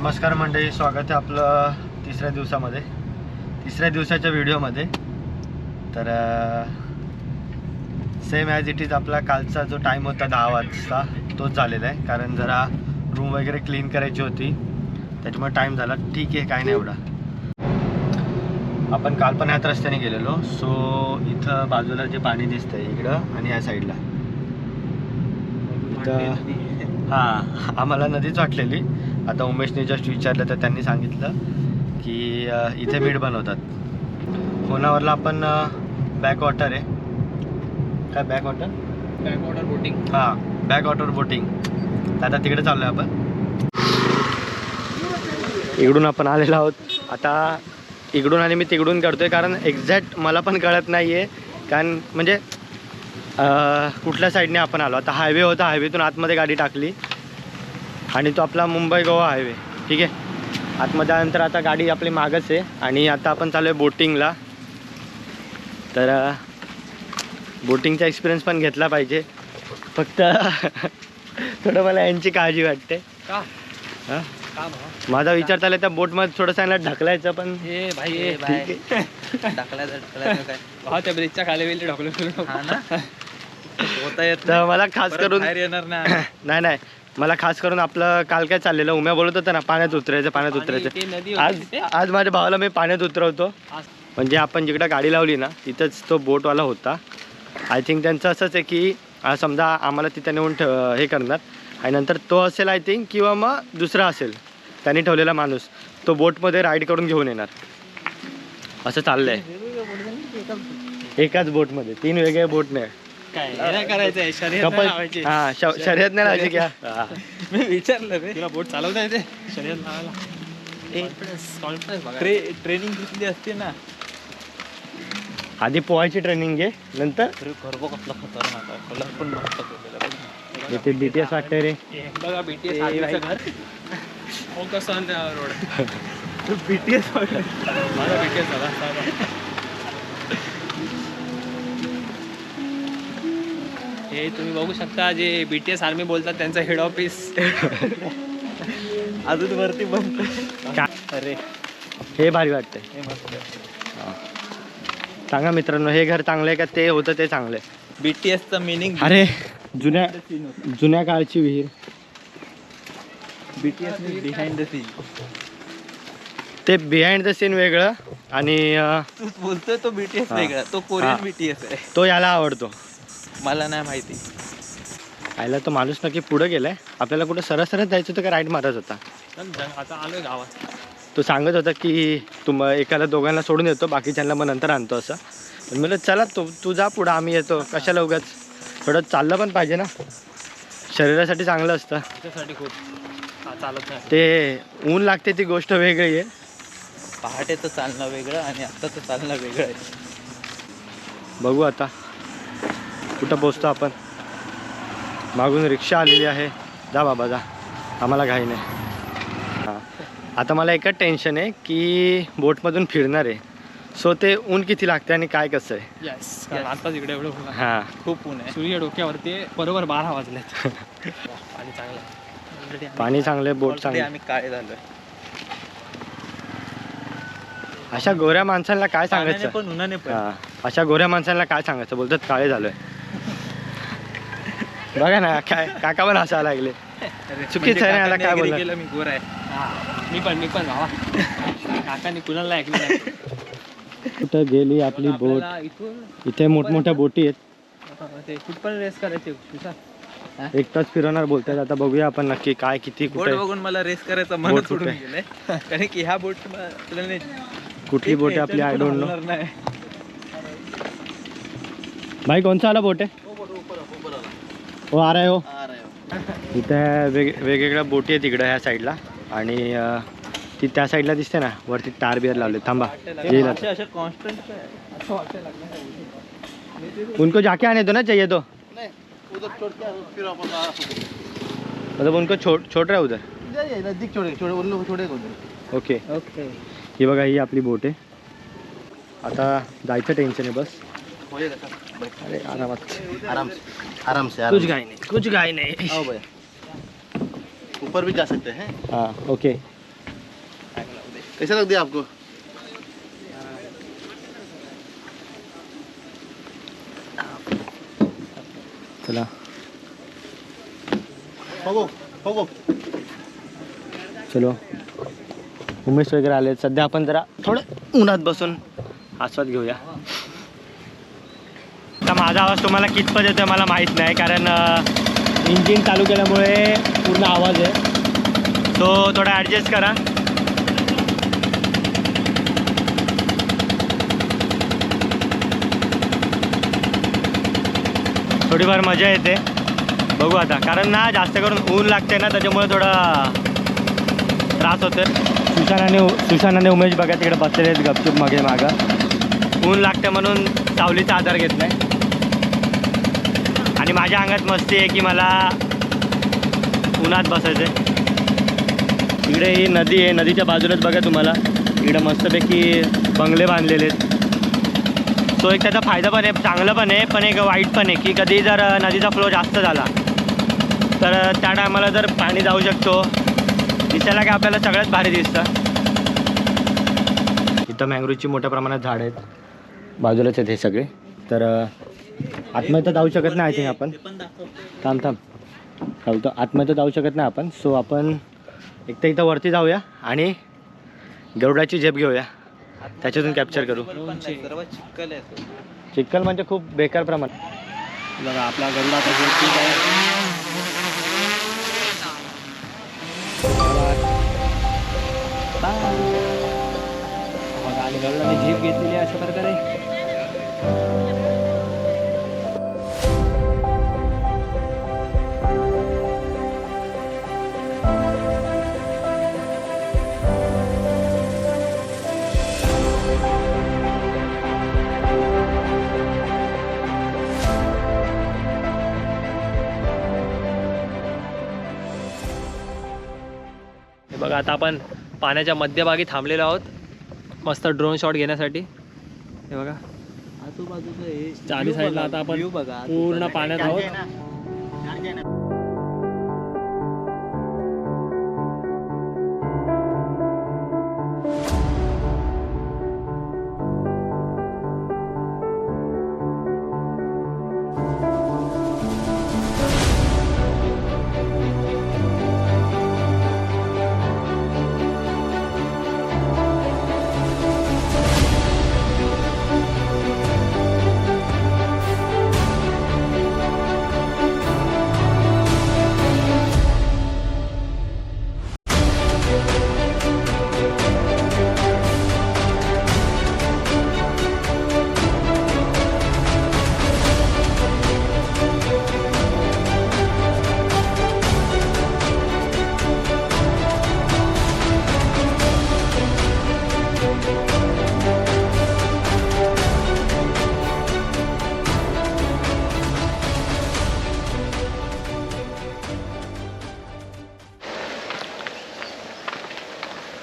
नमस्कार मंडळी स्वागत आहे आपलं तिसऱ्या दिवसामध्ये. तिसऱ्या दिवसाच्या व्हिडिओमध्ये. तर सेम ॲज इट इज आपला कालचा जो टाईम होता दहा वाजता तोच झालेला आहे. कारण जरा रूम वगैरे क्लीन करायची होती. त्याच्यामुळे टाईम झाला. ठीक आहे काय नाही एवढा. आपण काल पण ह्याच रस्त्याने गेलेलो. सो इथं बाजूला जे पाणी दिसतंय इकडं आणि या साईडला हां आम्हाला नदीच वाटलेली. आता उमेशने जस्ट विचारलं तर त्यांनी सांगितलं की इथे मीठ बनवतात. होनावरला आपण बॅक वॉटर आहे? काय बॅक वॉटर बॅकवॉटर बोटिंग हां बॅक वॉटर बोटिंग आता तिकडे चाललो आहे आपण. इकडून आपण आलेलो आहोत. आता इकडून आणि मी तिकडून करतोय कारण एक्झॅक्ट मला पण कळत नाही आहे कारण म्हणजे कुठल्या साईडने आपण आलो? आता हायवे होता हायवेतून आतमध्ये गाडी टाकली. आणि तो आपला मुंबई गोवा हायवे. ठीक आहे? आतमध्ये आल्यानंतर आता गाडी आपली मागच आहे. आणि आता आपण चालू आहे बोटिंगला. तर बोटिंगचा एक्सपिरियन्स पण घेतला पाहिजे. फक्त थोडं मला यांची काळजी वाटते. का? हां? माझा विचार चालला त्या बोटमध्ये थोडंसं यांना ढकलायचं पण. ए भाई भावा त्या ब्रिजच्या खाली वेळी ढकलून. हा ना? होता येत मला खास करून बाहेर येणार नाही. नाही नाही. मला खास करून आपलं काल काय चाललेलं उम्या बोलत होतं ना पाण्यात उतरायचं पाण्यात उतरायचं. आज. आज माझ्या भावाला मी पाण्यात उतरवतो. म्हणजे आपण जिकडे गाडी लावली ना तिथंच तो बोटवाला होता. आय थिंक त्यांचं असंच आहे की समजा आम्हाला तिथे नेऊन ठेव हे करणार. आणि नंतर तो असेल आय थिंक किंवा मग दुसरा असेल त्यांनी ठेवलेला माणूस तो बोटमध्ये राईड करून घेऊन येणार. असं चाललंय. एकाच बोटमध्ये तीन वेगळे बोट नाही काय? हे करायचंय? शर्यत नाही लावायची. हा श- शर्यत नाही लावायची क्या. मी विचारलं रे. तुला बोट चालवता येते? शर्यत लावायला. कॉन्फिडन्स कॉन्फिडन्स बघा. ट्रे ट्रेनिंग घेतली असते ना? आधी पोहायची ट्रेनिंग घे नंतर? अरे गर्व कसला खतरनाक आहे. कलर पण मस्त केलेला बघ ना. इथे बी टी एस वाटतंय रे. हे बघा बीटीएस भाई. घर. हो कसं रोड BTS वाटलं. माझा बीटीएस झाला हे तुम्ही बघू शकता जे बीटीएस आर्मी बोलतात त्यांचं हेड ऑफिस अजून वरती बंद. का- अरे. हे भारी वाटतंय. हे मस्त सांगा मित्रांनो हे घर चांगलं आहे का? ते होतं ते चांगलं आहे. बीटीएस चा मिनिंग अरे जुन्या जुन्या काळची विहीर. बीटीएस बिहाइंड द सीन ते बिहाइंड द सीन वेगळं आणि बोलतोय तो बीटीएस. वेगळा. तो. कोरियन बीटीएस आहे. तो याला आवडतो. मला नाही माहिती. आयला तो माणूस नक्की पुढे गेलाय. आपल्याला कुठं सरळ सरळ जायचं होतं का राईट मारत होता? आता आलोय गावात. तो सांगत होता की तुम एकाला दोघांना सोडून येतो बाकीच्यांना मग नंतर आणतो असं. पण म्हणलं चला तू तू जा पुढं आम्ही येतो. कशाला उगाच? थोडं चाललं पण पाहिजे ना. शरीरासाठी चांगलं असतं. त्याच्यासाठी खूप. हा, चालत नाही. ते ऊन लागते ती गोष्ट वेगळी आहे. पहाटेचं चालणं वेगळं आणि आत्ताचं चालणं वेगळं आहे. बघू आता. कुठं पोचतो आपण? मागून रिक्षा आलेली आहे. जा बाबा जा. आम्हाला घाई नाही. हां. आता मला एकच टेन्शन आहे की बोटमधून फिरणार आहे. सो ते ऊन किती लागते आणि काय कसं आहे? येस कारण आताच इकडे एवढं ऊन आहे. हां. खूप ऊन आहे. सूर्य डोक्यावरती. बरोबर बारा वाजलेत. पाणी चांगलं आहे. Already आम्ही- पाणी चांगले बोट Already चांगले आम्ही काळे झालोय? अशा गोऱ्या माणसांना काय पाण्याने सांगायचं पण उन्हाने पण. हां. अशा गोऱ्या माणसांना काय सांगायचं? बोलतात काळे झालोय. बघा ना काय काका पण हसायला लागले. चुकीचं आहे ना, याला काकांनी काय? केलं मी गोर आहे. मी पण मी पण भावा काकांनी कुणाला ऐकलं कुठं गेली आपली बोट? इथे मोठमोठ्या बोटी आहेत. ते रेस करायचे एक तास फिरवणार बोलतात आता बघूया आपण नक्की काय किती बोट कुठे बघून मला रेस करायचा मन सोडून आहे? गेलंय. कारण की ह्या बोट कुठली बोट आहे आपली? आय डोंट नो भाई कौन सा वाला बोट आहे? हो आ रहा है हो इथे वेग वेगवेगळ्या बोटी आहेत तिकडं ह्या साईडला आणि ती त्या साईडला दिसते ना वरती तार बिअर लावले थांबा येईल उनको जाके आने दो ना चाहिए तो मतलब उनको छोड़ छोड़ रहा है उधर नजदीक छोड़े छोड़े उन लोग छोड़े ओके ओके ही बघा ही आपली बोट आहे आता जायचं टेन्शन आहे बस अरे आरामात. आराम से आराम से कुछ घाई नहीं कुछ घाई नहीं. आओ भैया. ऊपर भी जा सकते हैं? हाँ ओके कैसा लग दिया आपको? चला। हो हो चलो। उमेश वगैरे आले सध्या आपण जरा थोडं उन्हात बसून आस्वाद घेऊया. माझा आवाज तुम्हाला कितपत येतोय मला माहीत नाही कारण इंजिन चालू केल्यामुळे पूर्ण आवाज आहे. तो थोडा ॲडजस्ट करा. थोडीफार मजा येते. बघू आता कारण ना जास्त करून ऊन लागते ना त्याच्यामुळे थोडा त्रास होते सुशान आणि सुशान आणि उमेश बघा तिकडे बसलेले आहेत गपचूप मागे मागं. ऊन लागते म्हणून सावलीचा आधार घेत नाही. आणि माझ्या अंगात मस्ती आहे की मला उन्हात बसायचं आहे इकडे ही नदी आहे नदीच्या बाजूलाच बघा तुम्हाला. इकडे मस्तपैकी बंगले बांधलेले आहेत. तो एक त्याचा फायदा पण आहे चांगलं पण आहे पण एक वाईट पण आहे की कधी जर नदीचा फ्लो जास्त झाला तर त्या टायमाला जर पाणी जाऊ शकतो. दिसायला काय आपल्याला सगळ्यात भारी दिसतं. इथं मँग्रोवची मोठ्या प्रमाणात झाडं आहेत. बाजूलाच आहेत हे सगळे. तर आतमध्ये तर जाऊ शकत नाही आय थिंक आपण. थांब थांब. चालतं. आतमध्ये तर जाऊ शकत नाही आपण. सो आपण एक तर इथं वरती जाऊया आणि गरुडाची झेप घेऊया. त्याच्यातून कॅप्चर करू. चिखल म्हणजे खूप बेकार प्रमाण. बघा आपला गरुड आणि गरुडाने झीप घेतलेली आहे अशा प्रकारे. आता आपण पाण्याच्या मध्यभागी थांबलेलो आहोत. मस्त ड्रोन शॉट घेण्यासाठी. हे बघा. आजूबाजूचं चारी साईडला आता आपण पूर्ण पाण्यात आहोत.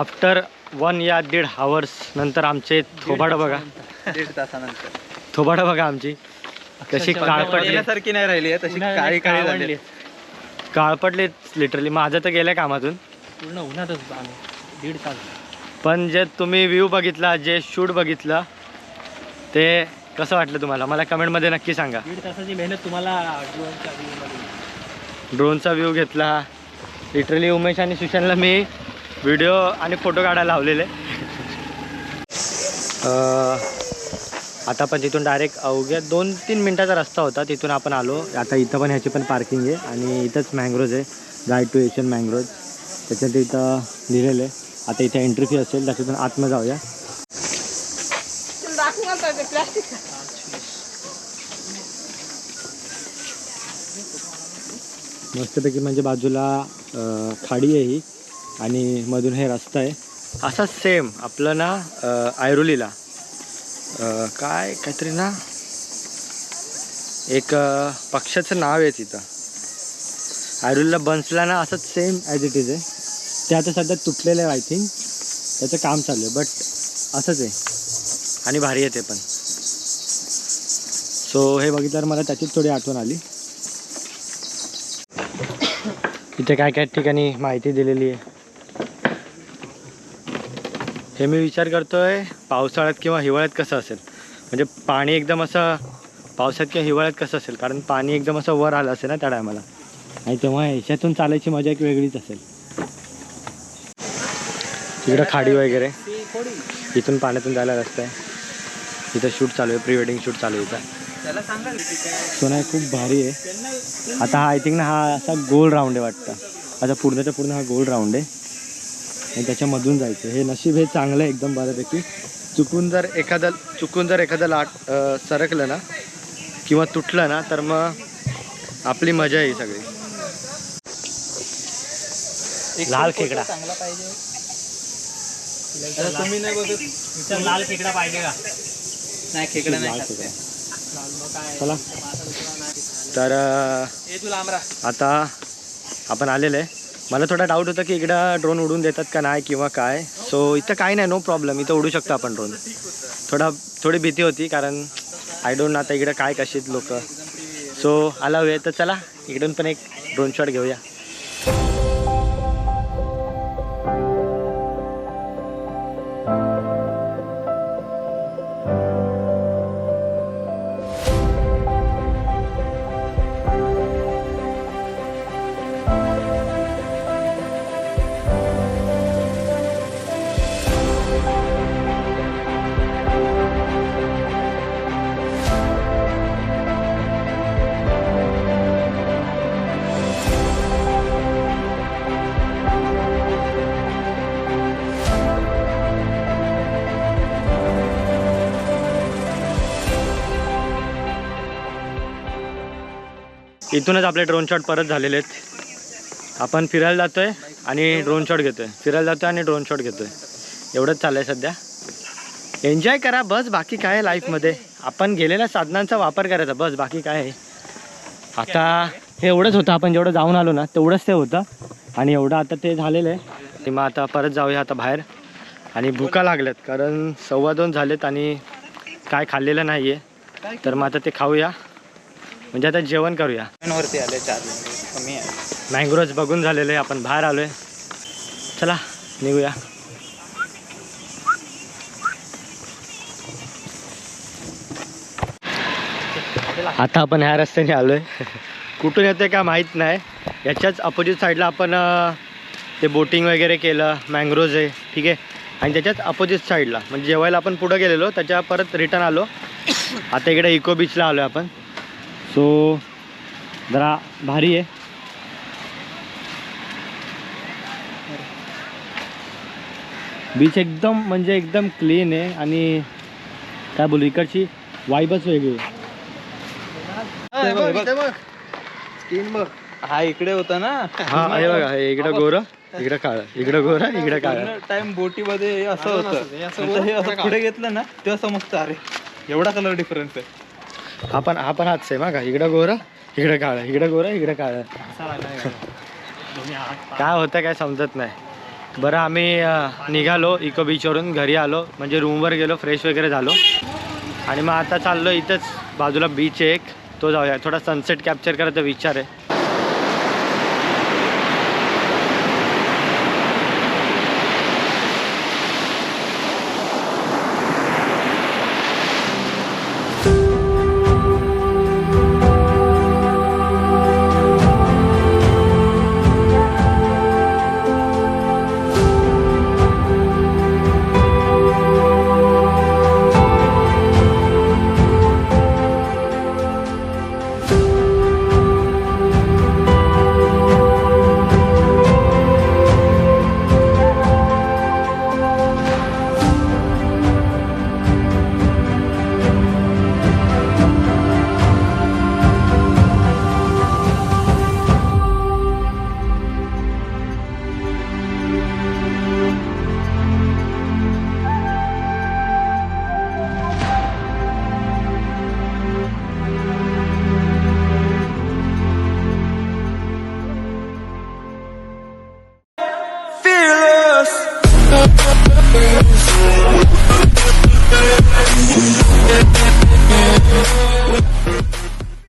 आफ्टर वन या दीड हावर्स नंतर आमचे थोबाडं बघा. दीड तासानंतर. थोबाडं बघा आमची. कशी काळपटली. पहिल्यासारखी नाही राहिली आहे तशी उन्हाळ्यात काळी काळी काळवंडली. झाली काळपटले लिटरली माझं तर गेलं कामातून. पूर्ण उन्हातच होतो आम्ही. दीड तास. पण जे तुम्ही व्ह्यू बघितला जे शूट बघितलं ते कसं वाटलं तुम्हाला? मला कमेंटमध्ये नक्की सांगा. दीड तासाची मेहनत तुम्हाला ड्रोनच्या ड्रोनचा व्ह्यू घेतला. लिटरली उमेश आणि सुशांतला मी व्हिडिओ आणि फोटो काढायला लावलेले. आता पण तिथून डायरेक्ट अवघ्या दोन तीन मिनटाचा रस्ता होता तिथून आपण आलो. आता इथं पण ह्याची पण पार्किंग आहे आणि इथंच मँग्रोज आहे. गाईड टू एशियन मँग्रोज त्याच्यात इथं लिहिलेलं आहे. आता इथे एंट्री फी असेल त्याच्यातून आतमध्ये जाऊया. मस्तपैकी म्हणजे बाजूला खाडी आहे ही. आणि मधून हे रस्ता आहे. असा सेम आपलं ना आयरोलीला काय काहीतरी ना एक पक्षाचं नाव आहे तिथं. आयरोलीला बन्सला ना असंच सेम ॲज इट इज आहे. ते आता सध्या तुटलेलं आहे आय थिंक त्याचं काम चालू आहे बट असंच आहे. आणि भारी आहे ते पण. सो हे बघितल्यावर मला त्याचीच थोडी आठवण आली. इथे काय काय ठिकाणी माहिती दिलेली आहे. हे मी विचार करतोय पावसाळ्यात किंवा हिवाळ्यात कसं असेल? म्हणजे पाणी एकदम असं पावसात किंवा हिवाळ्यात कसं असेल? कारण पाणी एकदम असं वर आलं असेल ना त्या टायमाला. आणि तेव्हा ह्याच्यातून चालायची मजा एक वेगळीच असेल. तिकडं खाडी वगैरे. इथून पाण्यातून जायला रस्ता आहे. इथं शूट चालू आहे प्री वेडिंग शूट चालू आहे इथं. सोना नाही खूप भारी आहे. आता हा आय थिंक ना हा असा गोल राऊंड आहे वाटतं. आता पूर्णच्या पूर्ण हा गोल राऊंड आहे. आणि त्याच्यामधून जायचं. हे नशीब हे चांगलं आहे एकदम बऱ्यापैकी. चुकून जर एखादं चुकून जर एखादं लाट सरकलं ना किंवा तुटलं ना तर मग आपली मजा आहे सगळी. लाल खेकडा. चांगला पाहिजे. तुम्ही नाही बघत. लाल खेकडा पाहिजे का? नाही खेकडा लाल नाही. चला. तर आता आपण आलेलं आहे. मला थोडा डाऊट होता की इकडं ड्रोन उडून देतात का नाही किंवा काय. सो इथं काय नाही नो प्रॉब्लेम इथं उडू शकतो आपण ड्रोन थोडा थोडी भीती होती कारण आय डोंट आता इकडं काय कशीत लोक. सो आला वेळ तर चला इकडून पण एक ड्रोन शॉट घेऊया. इथूनच आपले ड्रोन शॉट परत झालेले आहेत. आपण फिरायला जातोय आणि ड्रोन शॉट घेतोय. फिरायला जातोय आणि ड्रोन शॉट घेतोय. एवढंच चाललंय सध्या. एन्जॉय करा बस बाकी काय आहे लाईफमध्ये आपण गेलेल्या साधनांचा वापर करायचा. बस बाकी काय आहे? आता हे एवढंच होतं. आपण जेवढं जाऊन आलो ना तेवढंच ते होतं. आणि एवढं आता ते झालेलं आहे. आणि मग आता परत जाऊया आता बाहेर. आणि भुका लागल्यात कारण सव्वा दोन झालेत आणि काय खाल्लेलं नाही आहे तर मग आता ते खाऊया. म्हणजे आता जेवण करूया. वरती आले चार्जिंग कमी आहे. मँग्रोज बघून झालेले आपण बाहेर आलोय. चला निघूया. आता आपण ह्या रस्त्याने आलोय. कुठून येते का माहीत नाही. याच्याच अपोजिट साईडला आपण ते बोटिंग वगैरे केलं मँग्रोज आहे ठीक आहे. आणि त्याच्याच अपोजिट साईडला म्हणजे जेवायला आपण पुढं गेलेलो त्याच्या परत रिटर्न आलो. आता इकडे इको बीचला आलो आपण. सो जरा भारी आहे. बीच एकदम म्हणजे एकदम क्लीन आहे आणि काय बोलू इकडची वाईबच वेगळी. हा इकडे होता ना. हा हे बघा हे इकडं गोरं इकडं काळं इकडं गोरं इकडं काळं. टाइम बोटीमध्ये हे असं होतं. हे पुढे घेतलं ना तेव्हा समजतं अरे एवढा कलर डिफरन्स आहे. हा पण हा पण हाच सेम हा का इकडं गोरं इकडं काळं. इकडं गोरं इकडं काळं. काय होतं काय समजत नाही. बरं आम्ही निघालो इको बीचवरून. घरी आलो. म्हणजे रूमवर गेलो फ्रेश वगैरे झालो. आणि मग आता चाललो इथंच. बाजूला बीच आहे एक. तो जाऊया. थोडा सनसेट कॅप्चर करायचा विचार आहे.